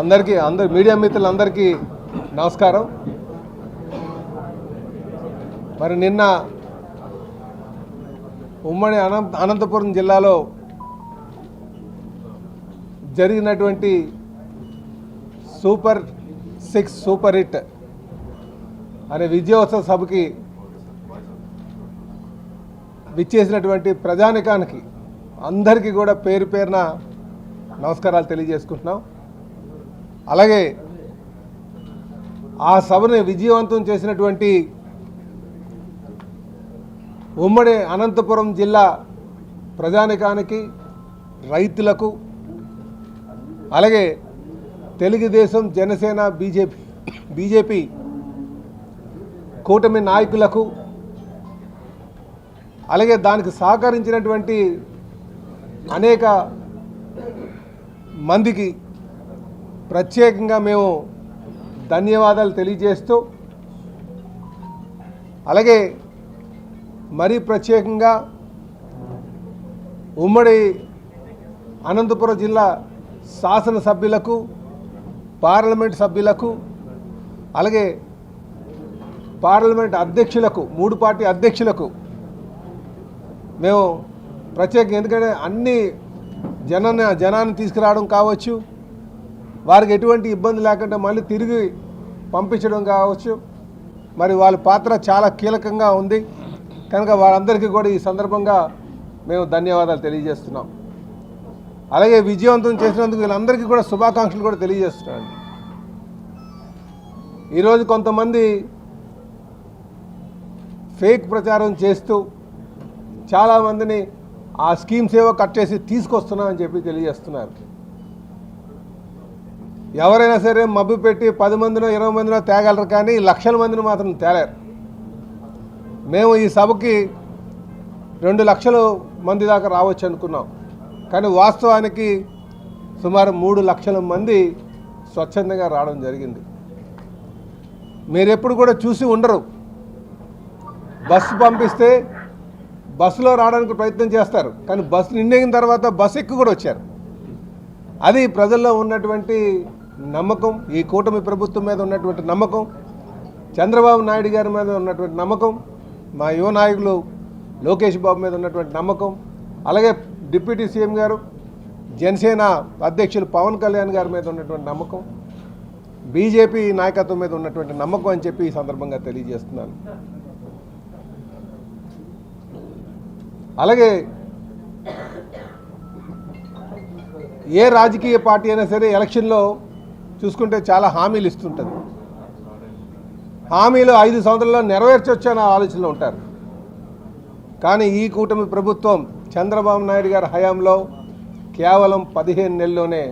అందరికీ అందరు మీడియా మిత్రులందరికీ నమస్కారం. మరి నిన్న ఉమ్మడి అనంత అనంతపురం జిల్లాలో జరిగినటువంటి సూపర్ సిక్స్ సూపర్ హిట్ అనే విజయోత్సవ సభకి విచ్చేసినటువంటి ప్రజానికానికి అందరికీ కూడా పేరు పేరున నమస్కారాలు తెలియజేసుకుంటున్నాం. అలాగే ఆ సభను విజయవంతం చేసినటువంటి ఉమ్మడి అనంతపురం జిల్లా ప్రజానికానికి రైతులకు అలాగే తెలుగుదేశం జనసేన బీజేపీ బీజేపీ కూటమి నాయకులకు అలాగే దానికి సహకరించినటువంటి అనేక మందికి ప్రత్యేకంగా మేము ధన్యవాదాలు తెలియజేస్తూ అలాగే మరీ ప్రత్యేకంగా ఉమ్మడి అనంతపురం జిల్లా శాసనసభ్యులకు పార్లమెంట్ సభ్యులకు అలాగే పార్లమెంట్ అధ్యక్షులకు మూడు పార్టీ అధ్యక్షులకు మేము ప్రత్యేకంగా ఎందుకంటే అన్ని జన జనాన్ని తీసుకురావడం కావచ్చు వారికి ఎటువంటి ఇబ్బంది లేకుండా మళ్ళీ తిరిగి పంపించడం కావచ్చు. మరి వాళ్ళ పాత్ర చాలా కీలకంగా ఉంది. కనుక వారందరికీ కూడా ఈ సందర్భంగా మేము ధన్యవాదాలు తెలియజేస్తున్నాం. అలాగే విజయవంతం చేసినందుకు వీళ్ళందరికీ కూడా శుభాకాంక్షలు కూడా తెలియజేస్తున్నాను. ఈరోజు కొంతమంది ఫేక్ ప్రచారం చేస్తూ చాలామందిని ఆ స్కీమ్స్ ఏవో కట్ చేసి తీసుకొస్తున్నామని చెప్పి తెలియజేస్తున్నారు. ఎవరైనా సరే మబ్బు పెట్టి పది మందినో ఇరవై మందినో తేగలరు కానీ లక్షల మందిని మాత్రం తేలేరు. మేము ఈ సభకి రెండు లక్షల మంది దాకా రావచ్చు అనుకున్నాం. కానీ వాస్తవానికి సుమారు మూడు లక్షల మంది స్వచ్ఛందంగా రావడం జరిగింది. మీరు ఎప్పుడు కూడా చూసి ఉండరు. బస్సు పంపిస్తే బస్సులో రావడానికి ప్రయత్నం చేస్తారు. కానీ బస్సు నిండిన తర్వాత బస్సు ఎక్కువ కూడా వచ్చారు. అది ప్రజల్లో ఉన్నటువంటి నమ్మకం ఈ కూటమి ప్రభుత్వం మీద ఉన్నటువంటి నమ్మకం చంద్రబాబు నాయుడు గారి మీద ఉన్నటువంటి నమ్మకం మా యువ నాయకులు లోకేష్ బాబు మీద ఉన్నటువంటి నమ్మకం అలాగే డిప్యూటీ సీఎం గారు జనసేన అధ్యక్షులు పవన్ కళ్యాణ్ గారి మీద ఉన్నటువంటి నమ్మకం బీజేపీ నాయకత్వం మీద ఉన్నటువంటి నమ్మకం అని చెప్పి ఈ సందర్భంగా తెలియజేస్తున్నాను. అలాగే ఏ రాజకీయ పార్టీ అయినా సరే ఎలక్షన్లో చూసుకుంటే చాలా హామీలు ఇస్తుంటుంది. హామీలు ఐదు సంవత్సరాల్లో నెరవేర్చొచ్చు అనే ఆలోచనలో ఉంటారు. కానీ ఈ కూటమి ప్రభుత్వం చంద్రబాబు నాయుడు గారి హయాంలో కేవలం పదిహేను నెలల్లోనే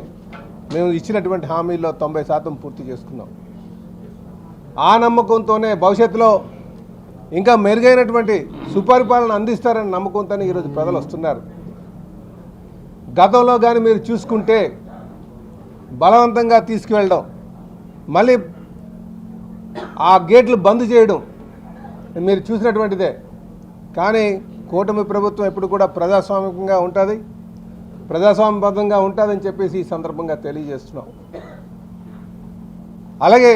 మేము ఇచ్చినటువంటి హామీల్లో తొంభై శాతం పూర్తి చేసుకున్నాం. ఆ నమ్మకంతోనే భవిష్యత్తులో ఇంకా మెరుగైనటువంటి సుపరిపాలన అందిస్తారని నమ్మకంతోనే ఈరోజు ప్రజలు వస్తున్నారు. గతంలో కానీ మీరు చూసుకుంటే బలవంతంగా తీసుకువెళ్ళడం. మళ్ళీ ఆ గేట్లు బంద్ చేయడం. మీరు చూసినటువంటిదే. కానీ కూటమి ప్రభుత్వం ఎప్పుడు కూడా ప్రజాస్వామికంగా ఉంటుంది. ప్రజాస్వామ్యబద్ధంగా ఉంటుందని చెప్పేసి ఈ సందర్భంగా తెలియజేస్తున్నాం. అలాగే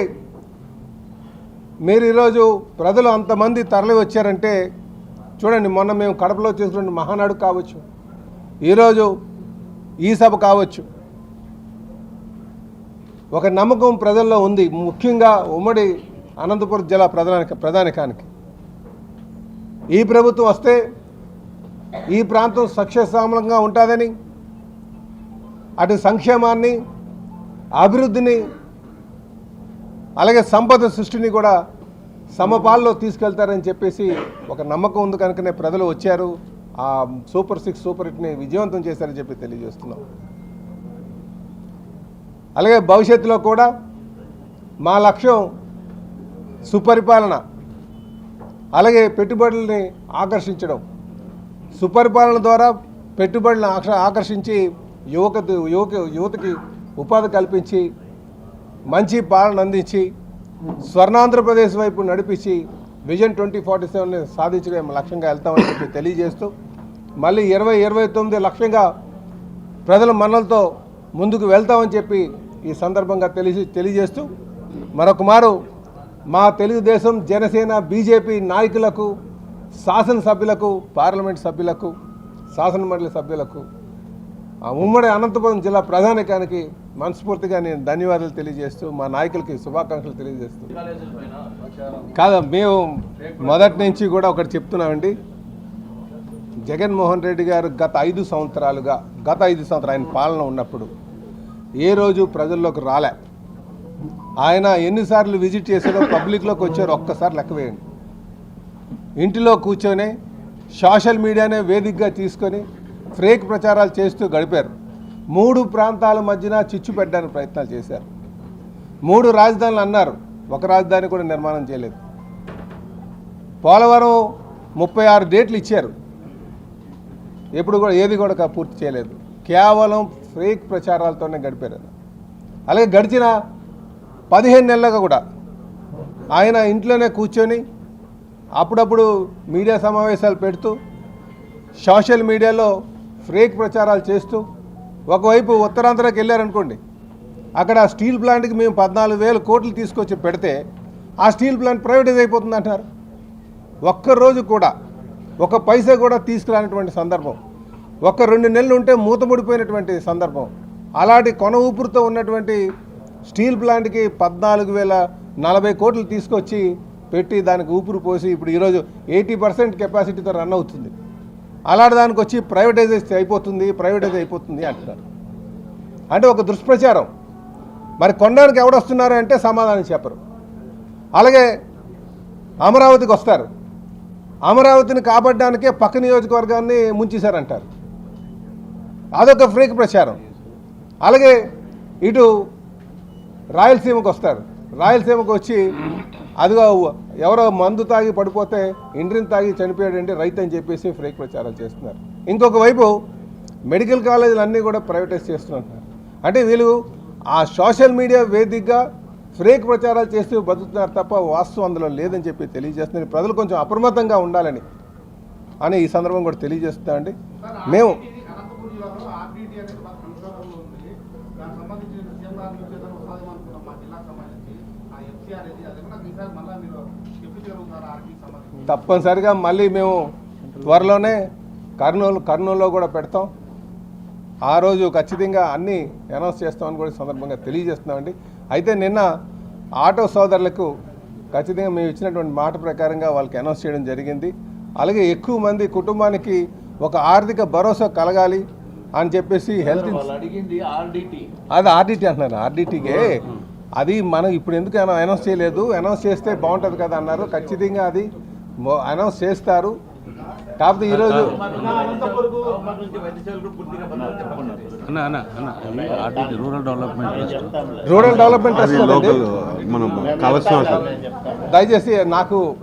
మీరు ఈరోజు ప్రజలు అంతమంది తరలి వచ్చారంటే చూడండి మొన్న మేము కడపలో చేసినటువంటి మహానాడు కావచ్చు ఈరోజు ఈ సభ కావచ్చు ఒక నమ్మకం ప్రజల్లో ఉంది. ముఖ్యంగా ఉమ్మడి అనంతపురం జిల్లా ప్రధానిక ప్రధానికానికి ఈ ప్రభుత్వం వస్తే ఈ ప్రాంతం సక్ష్యశ్యామలంగా ఉంటుందని అటు సంక్షేమాన్ని అభివృద్ధిని అలాగే సంపద సృష్టిని కూడా సమపాల్లో తీసుకెళ్తారని చెప్పేసి ఒక నమ్మకం ఉంది కనుకనే ప్రజలు వచ్చారు. ఆ సూపర్ సిక్స్ సూపర్ హిట్ని విజయవంతం చేశారని చెప్పి తెలియజేస్తున్నాం. అలాగే భవిష్యత్తులో కూడా మా లక్ష్యం సుపరిపాలన అలాగే పెట్టుబడుల్ని ఆకర్షించడం. సుపరిపాలన ద్వారా పెట్టుబడులను ఆకర్షించి యువక యువక యువతకి ఉపాధి కల్పించి మంచి పాలన అందించి స్వర్ణాంధ్రప్రదేశ్ వైపు నడిపించి విజన్ ట్వంటీ ఫార్టీ సెవెన్ని సాధించడం లక్ష్యంగా వెళ్తామని చెప్పి తెలియజేస్తూ మళ్ళీ ఇరవై ఇరవై తొమ్మిది లక్ష్యంగా ప్రజల మనలతో ముందుకు వెళ్తామని చెప్పి ఈ సందర్భంగా తెలిసి తెలియజేస్తూ మరొకమారు మా తెలుగుదేశం జనసేన బీజేపీ నాయకులకు శాసనసభ్యులకు పార్లమెంట్ సభ్యులకు శాసనమండలి సభ్యులకు ఆ ఉమ్మడి అనంతపురం జిల్లా ప్రధానికానికి మనస్ఫూర్తిగా నేను ధన్యవాదాలు తెలియజేస్తూ మా నాయకులకి శుభాకాంక్షలు తెలియజేస్తూ. కాదు మేము మొదటి నుంచి కూడా ఒకటి చెప్తున్నామండి. జగన్మోహన్ రెడ్డి గారు గత ఐదు సంవత్సరాలుగా గత ఐదు సంవత్సరాలు ఆయన పాలన ఉన్నప్పుడు ఏ రోజు ప్రజల్లోకి రాలే. ఆయన ఎన్నిసార్లు విజిట్ చేశారో పబ్లిక్లోకి వచ్చారో ఒక్కసారి లెక్క వేయండి. ఇంటిలో కూర్చొని సోషల్ మీడియానే వేదికగా తీసుకొని ఫ్రేక్ ప్రచారాలు చేస్తూ గడిపారు. మూడు ప్రాంతాల మధ్యన చిచ్చు పెట్టడానికి ప్రయత్నాలు చేశారు. మూడు రాజధానులు అన్నారు ఒక రాజధాని కూడా నిర్మాణం చేయలేదు. పోలవరం ముప్పై ఆరు డేట్లు ఇచ్చారు. ఎప్పుడు కూడా ఏది కూడా పూర్తి చేయలేదు. కేవలం ఫేక్ ప్రచారాలతోనే గడిపారు అలాగే గడిచిన పదిహేను నెలలుగా కూడా ఆయన ఇంట్లోనే కూర్చొని అప్పుడప్పుడు మీడియా సమావేశాలు పెడుతూ సోషల్ మీడియాలో ఫేక్ ప్రచారాలు చేస్తూ ఒకవైపు ఉత్తరాంధ్రకి వెళ్ళారనుకోండి అక్కడ స్టీల్ ప్లాంట్కి మేము పద్నాలుగు వేల కోట్లు తీసుకొచ్చి పెడితే ఆ స్టీల్ ప్లాంట్ ప్రైవేటైజ్ అయిపోతుంది అంటున్నారు ఒక్కరోజు కూడా ఒక పైసా కూడా తీసుకురానటువంటి సందర్భం. ఒక్క రెండు నెలలు ఉంటే మూతముడిపోయినటువంటి సందర్భం. అలాంటి కొన ఊపిరితో ఉన్నటువంటి స్టీల్ ప్లాంట్కి పద్నాలుగు వేల నలభై కోట్లు తీసుకొచ్చి పెట్టి దానికి ఊపిరి పోసి ఇప్పుడు ఈరోజు ఎయిటీ పర్సెంట్ కెపాసిటీతో రన్ అవుతుంది. అలాంటి దానికి వచ్చి ప్రైవేటైజ్ అయిపోతుంది ప్రైవేటైజ్ అయిపోతుంది అంటున్నారు. అంటే ఒక దుష్ప్రచారం. మరి కొనడానికి ఎవడొస్తున్నారు అంటే సమాధానం చెప్పరు. అలాగే అమరావతికి వస్తారు. అమరావతిని కాపాడడానికే పక్క నియోజకవర్గాన్ని ముంచేశారంటారు. అదొక ఫ్రేక్ ప్రచారం. అలాగే ఇటు రాయలసీమకు వస్తారు. రాయలసీమకు వచ్చి అదిగో ఎవరో మందు తాగి పడిపోతే ఇండ్రిని తాగి చనిపోయాడంటే రైతు అని చెప్పేసి ఫ్రేక్ ప్రచారాలు చేస్తున్నారు. ఇంకొక వైపు మెడికల్ కాలేజీలు అన్నీ కూడా ప్రైవేటైజ్ చేస్తున్నారు. అంటే వీళ్ళు ఆ సోషల్ మీడియా వేదికగా ఫ్రేక్ ప్రచారాలు చేస్తూ బతుకుతున్నారు తప్ప వాస్తవం అందులో లేదని చెప్పి తెలియజేస్తున్నారు. ప్రజలు కొంచెం అప్రమత్తంగా ఉండాలని అని ఈ సందర్భం కూడా తెలియజేస్తున్నామండి. మేము జిల్లాలో ఆర్డీటీ అనేది మాకు సంక్షోభంలో ఉంది. దానికి సంబంధించి సీఎం గారి నుంచి ఏదైనా వస్తుందేమో అనుకున్నాం మా జిల్లాకు సంబంధించి ఆ ఎఫ్సీఆర్ ఇది అది కూడా ఈసారి మళ్ళీ మీరు డిప్యూటీ జరుగుతున్నారు ఆర్డీకి సంబంధించి తప్పనిసరిగా మళ్ళీ మేము త్వరలోనే కర్నూలు కర్నూలులో కూడా పెడతాం. ఆ రోజు ఖచ్చితంగా అన్నీ అనౌన్స్ చేస్తామని కూడా సందర్భంగా తెలియజేస్తున్నామండి. అయితే నిన్న ఆటో సోదరులకు ఖచ్చితంగా మేము ఇచ్చినటువంటి మాట ప్రకారంగా వాళ్ళకి అనౌన్స్ చేయడం జరిగింది. అలాగే ఎక్కువ మంది కుటుంబానికి ఒక ఆర్థిక భరోసా కలగాలి. అని చెప్పేసి హెల్త్ వాళ్ళు అడిగింది ఆర్డిటి. అది ఆర్డిటీ అంటున్నారు ఆర్డిటీకే. అది మనం ఇప్పుడు ఎందుకు అన- అనౌన్స్ చేయలేదు? అనౌన్స్ చేస్తే బాగుంటుంది కదా అన్నారు. ఖచ్చితంగా అది అనౌన్స్ చేస్తారు. కాకపోతే ఈరోజు రూరల్ డెవలప్మెంట్ రూరల్ దయచేసి నాకు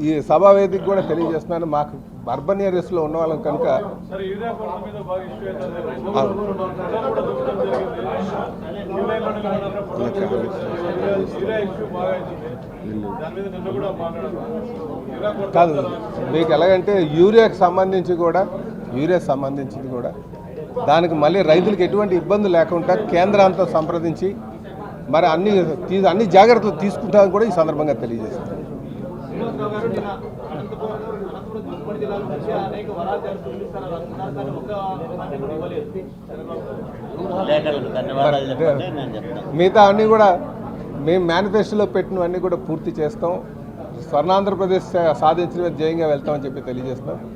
ఈ సభా వేదిక కూడా తెలియజేస్తున్నాను. మాకు అర్బన్ ఏరియాస్లో ఉన్న వాళ్ళం కనుక కాదు మీకు ఎలాగంటే యూరియాకి సంబంధించి కూడా యూరియాకి సంబంధించింది కూడా దానికి మళ్ళీ రైతులకు ఎటువంటి ఇబ్బంది లేకుండా కేంద్రాంతో సంప్రదించి మరి అన్ని అన్ని జాగ్రత్తలు తీసుకుంటామని కూడా ఈ సందర్భంగా తెలియజేస్తాను ఉమ్మడి జిల్లాల నుంచి అనేక వరాలు అనుకున్నారు కానీ ఒక్క కూడా ఇవ్వలేదు మిగతా అన్నీ కూడా మేము మేనిఫెస్టోలో పెట్టినవన్నీ కూడా పూర్తి చేస్తాం. స్వర్ణాంధ్రప్రదేశ్ సాధించిన జయంగా వెళ్తామని చెప్పి తెలియజేస్తాం